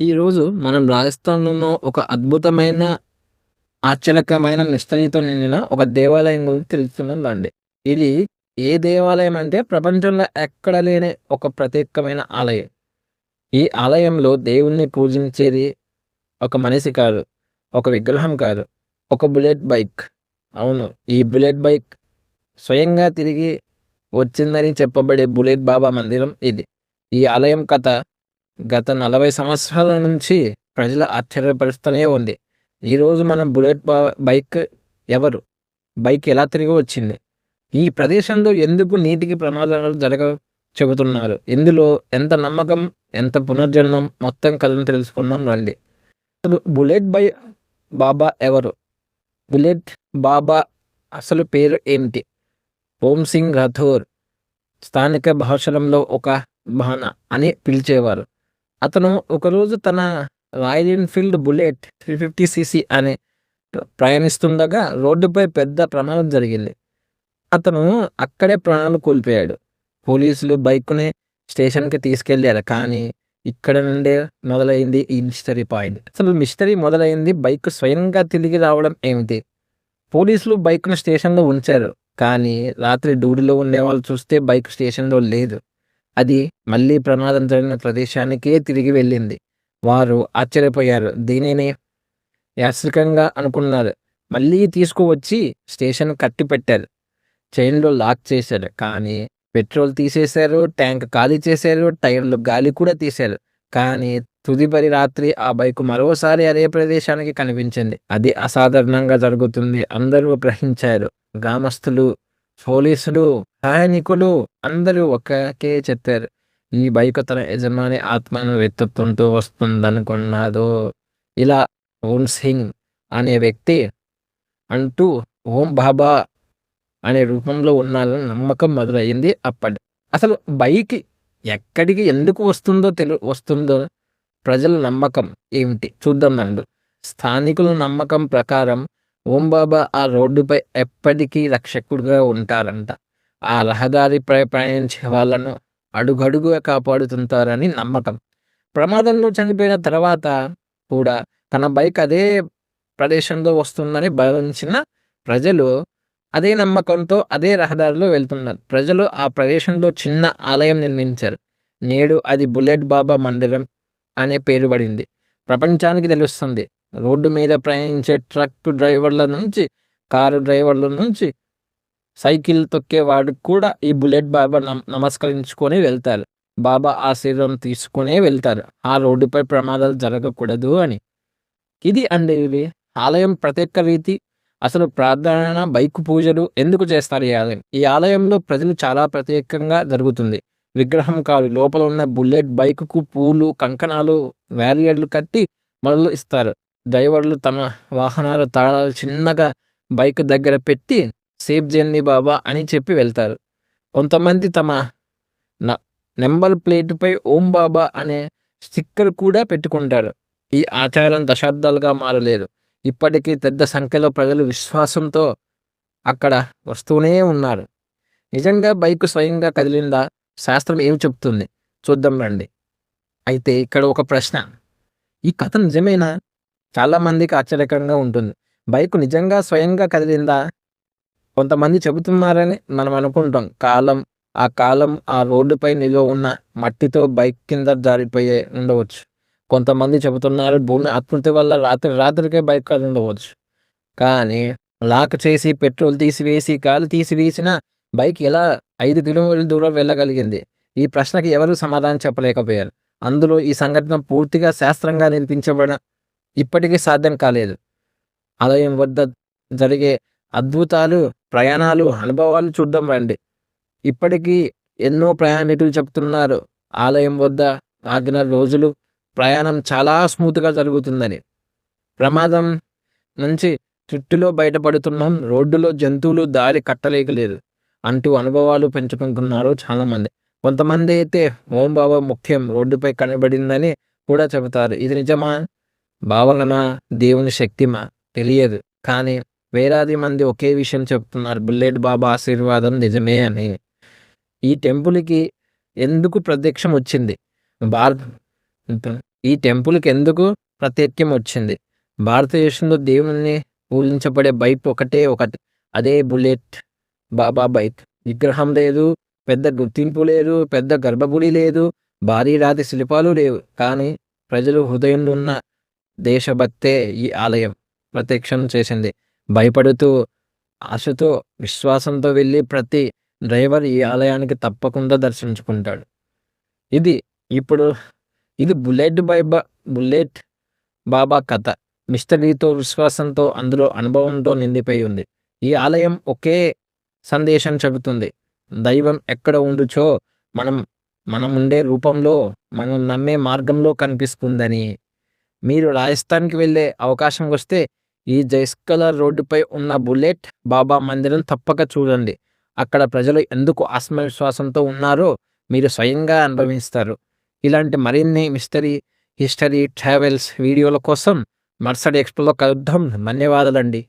ఈరోజు మనం రాజస్థాన్‌లో ఒక అద్భుతమైన, ఆశ్చర్యకరమైన నిష్టనితో నిండిన ఒక దేవాలయం గురించి తెలుసుకుందామండి. ఇది ఏ దేవాలయం అంటే ప్రపంచంలో ఎక్కడ లేని ఒక ప్రత్యేకమైన ఆలయం. ఈ ఆలయంలో దేవుణ్ణి పూజించేది ఒక మనిషి కాదు, ఒక విగ్రహం కాదు, ఒక బుల్లెట్ బైక్. అవును. ఈ బుల్లెట్ బైక్ స్వయంగా తిరిగి వచ్చిందని చెప్పబడే బుల్లెట్ బాబా మందిరం ఇది. ఈ ఆలయం కథ గత 40 సంవత్సరాల నుంచి ప్రజల ఆశ్చర్యపరుస్తూనే ఉంది. ఈరోజు మన బుల్లెట్ బా బైక్ ఎవరు? బైక్ ఎలా తిరిగి వచ్చింది? ఈ ప్రదేశంలో ఎందుకు నీటికి ప్రమాదాలు జరగ చెబుతున్నారు. ఇందులో ఎంత నమ్మకం, ఎంత పునర్జన్మం మొత్తం కథను తెలుసుకుందాం రండి. అసలు బుల్లెట్ బై బాబా ఎవరు? బుల్లెట్ బాబా అసలు పేరు ఏమిటి? ఓం సింగ్ రాథోర్ స్థానిక భాషలంలో ఒక బాణ అని పిలిచేవారు. అతను ఒకరోజు తన రాయల్ ఎన్ఫీల్డ్ బుల్లెట్ 350 సీసీ అని ప్రయాణిస్తుండగా రోడ్డుపై పెద్ద ప్రమాదం జరిగింది. అతను అక్కడే ప్రాణాలు కోల్పోయాడు. పోలీసులు బైక్‌ని స్టేషన్‌కి తీసుకెళ్ళారు. కానీ ఇక్కడ నుండే మొదలైంది ఈ మిస్టరీ పాయింట్. అసలు మిస్టరీ మొదలైంది బైక్ స్వయంగా తిరిగి రావడం ఏమిటి? పోలీసులు బైక్‌ను స్టేషన్‌లో ఉంచారు. కానీ రాత్రి డ్యూటీలో ఉండేవాళ్ళు చూస్తే బైక్ స్టేషన్‌లో లేదు. అది మళ్ళీ ప్రమాదం జరిగిన ప్రదేశానికే తిరిగి వెళ్ళింది. వారు ఆశ్చర్యపోయారు. దీనిని యాస్త్రికంగా అనుకున్నారు. మళ్ళీ తీసుకువచ్చి స్టేషన్ కట్టి పెట్టారు చైన్‌లో లాక్ చేశారు. కానీ పెట్రోల్ తీసేశారు, ట్యాంక్ ఖాళీ చేశారు, టైర్లు గాలి కూడా తీశారు. కానీ తుదిపరి రాత్రి ఆ బైక్ మరోసారి అదే ప్రదేశానికి కనిపించింది. అది అసాధారణంగా జరుగుతుంది అందరూ గ్రహించారు. గ్రామస్తులు, పోలీసులు, ప్రయాణికులు అందరూ ఒకే చెప్పారు. ఈ బైక్ తన యజమాని ఆత్మను వెతుక్కుంటూ వస్తుందనుకున్నాడు ఇలా ఓం సింగ్ అనే వ్యక్తి అంటూ ఓం బాబా అనే రూపంలో ఉన్నారని నమ్మకం మొదలైంది అప్పటి. అసలు బైక్ ఎక్కడికి ఎందుకు వస్తుందో తెలు వస్తుందో ప్రజల నమ్మకం ఏమిటి? చూద్దాం నన్ను స్థానికుల నమ్మకం ప్రకారం ఓం బాబా ఆ రోడ్డుపై ఎప్పటికీ రక్షకుడుగా ఉంటారంట. ఆ రహదారిపై ప్రయాణించే వాళ్ళను అడుగడుగుగా కాపాడుతుంటారని నమ్మకం. ప్రమాదంలో చనిపోయిన తర్వాత కూడా తన బైక్ అదే ప్రదేశంలో వస్తుందని భావించిన ప్రజలు అదే నమ్మకంతో అదే రహదారిలో వెళ్తున్నారు. ప్రజలు ఆ ప్రదేశంలో చిన్న ఆలయం నిర్మించారు. నేడు అది బుల్లెట్ బాబా మందిరం అనే పేరు పడింది. ప్రపంచానికి తెలుస్తుంది. రోడ్డు మీద ప్రయాణించే ట్రక్ డ్రైవర్ల నుంచి, కారు డ్రైవర్ల నుంచి, సైకిల్ తొక్కేవాడు కూడా ఈ బుల్లెట్ బాబా నమ నమస్కరించుకొని వెళ్తారు. బాబా ఆశీర్వాదం తీసుకునే వెళ్తారు. ఆ రోడ్డుపై ప్రమాదాలు జరగకూడదు అని. ఇది అండి ఇవి ఆలయం ప్రత్యేక రీతి అసలు ప్రార్థన, బైక్ పూజలు ఎందుకు చేస్తారు ఈ ఆలయం? ఈ ఆలయంలో ప్రజలు చాలా ప్రత్యేకంగా జరుగుతుంది. విగ్రహం కాదు లోపల ఉన్న బుల్లెట్ బైక్‌కు పూలు, కంకణాలు, వ్యారియర్లు కట్టి మొదలు ఇస్తారు. డ్రైవర్లు తమ వాహనాల తాళాలు చిన్నగా బైక్ దగ్గర పెట్టి సేఫ్ జర్నీ బాబా అని చెప్పి వెళ్తారు. కొంతమంది తమ న నెంబర్ ప్లేట్‌పై ఓం బాబా అనే స్టిక్కర్ కూడా పెట్టుకుంటారు. ఈ ఆచారం దశాబ్దాలుగా మారలేదు. ఇప్పటికీ పెద్ద సంఖ్యలో ప్రజలు విశ్వాసంతో అక్కడ వస్తూనే ఉన్నారు. నిజంగా బైక్ స్వయంగా కదిలిందా? శాస్త్రం ఏమి చెబుతుంది? చూద్దాం రండి. అయితే ఇక్కడ ఒక ప్రశ్న. ఈ కథ నిజమేనా? చాలామందికి ఆశ్చర్యకరంగా ఉంటుంది. బైక్ నిజంగా స్వయంగా కదిలిందా? కొంతమంది చెబుతున్నారని మనం అనుకుంటాం. కాలం ఆ కాలం ఆ రోడ్డుపై నిలువ ఉన్న మట్టితో బైక్ కింద జారిపోయే ఉండవచ్చు. కొంతమంది చెబుతున్నారు భూమి ఆకృతి వల్ల రాత్రి రాత్రికే బైక్ కాదు ఉండవచ్చు కానీ లాక్ చేసి, పెట్రోల్ తీసివేసి, కాలు తీసివేసినా బైక్ ఎలా ఐదు కిలోమీటర్ల దూరం వెళ్ళగలిగింది? ఈ ప్రశ్నకి ఎవరు సమాధానం చెప్పలేకపోయారు. అందులో ఈ సంఘటన పూర్తిగా శాస్త్రంగా నిరూపించబడిన ఇప్పటికీ సాధ్యం కాలేదు. ఆలయం వద్ద జరిగే అద్భుతాలు, ప్రయాణాలు, అనుభవాలు చూద్దాం రండి. ఇప్పటికీ ఎన్నో ప్రయాణికులు చెబుతున్నారు ఆలయం వద్ద ఆగిన రోజులు ప్రయాణం చాలా స్మూత్‌గా జరుగుతుందని. ప్రమాదం నుంచి చుట్టులో బయటపడుతున్నాం. రోడ్డులో జంతువులు దారి కట్టలేకలేదు అంటూ అనుభవాలు పెంచుకుంటున్నారు చాలామంది. కొంతమంది అయితే ఓం బాబా ముఖ్యం రోడ్డుపై కనబడిందని కూడా చెబుతారు. ఇది నిజమా? భావనమా దేవుని శక్తిమా? తెలియదు. కానీ వేలాది మంది ఒకే విషయం చెప్తున్నారు. బుల్లెట్ బాబా ఆశీర్వాదం నిజమే అని. ఈ టెంపుల్‌కి ఎందుకు ప్రత్యక్షం వచ్చింది? భారత్ ఈ టెంపుల్కి ఎందుకు ప్రత్యేక్యం వచ్చింది? భారతదేశంలో దేవుని పూజించబడే బైక్ ఒకటే ఒకటి. అదే బుల్లెట్ బాబా బైక్ విగ్రహం లేదు పెద్ద గుర్తింపు లేదు పెద్ద గర్భగుడి లేదు భారీ రాతి శిల్పాలు లేవు. కానీ ప్రజలు హృదయంలో ఉన్న దేశభక్తే ఈ ఆలయం ప్రత్యక్షం చేసింది. భయపడుతూ ఆశతో విశ్వాసంతో వెళ్ళి ప్రతి డ్రైవర్ ఈ ఆలయానికి తప్పకుండా దర్శించుకుంటాడు. ఇది ఇప్పుడు ఇది బుల్లెట్ బైబా బుల్లెట్ బాబా కథ. మిస్టరీతో విశ్వాసంతో అందులో అనుభవంతో నిండిపోయి ఉంది. ఈ ఆలయం ఒకే సందేశం చెబుతుంది. దైవం ఎక్కడ ఉండుచో మనం మనం ఉండే రూపంలో మనం నమ్మే మార్గంలో కనిపిస్తుందని. మీరు రాజస్థాన్కి వెళ్ళే అవకాశం వస్తే ఈ జైస్కలర్ రోడ్డుపై ఉన్న బుల్లెట్ బాబా మందిరం తప్పక చూడండి. అక్కడ ప్రజలు ఎందుకు ఆత్మవిశ్వాసంతో ఉన్నారో మీరు స్వయంగా అనుభవిస్తారు. ఇలాంటి మరిన్ని మిస్టరీ హిస్టరీ ట్రావెల్స్ వీడియోల కోసం మర్సడి ఎక్స్పోలో కలుద్దాం. ధన్యవాదాలండి.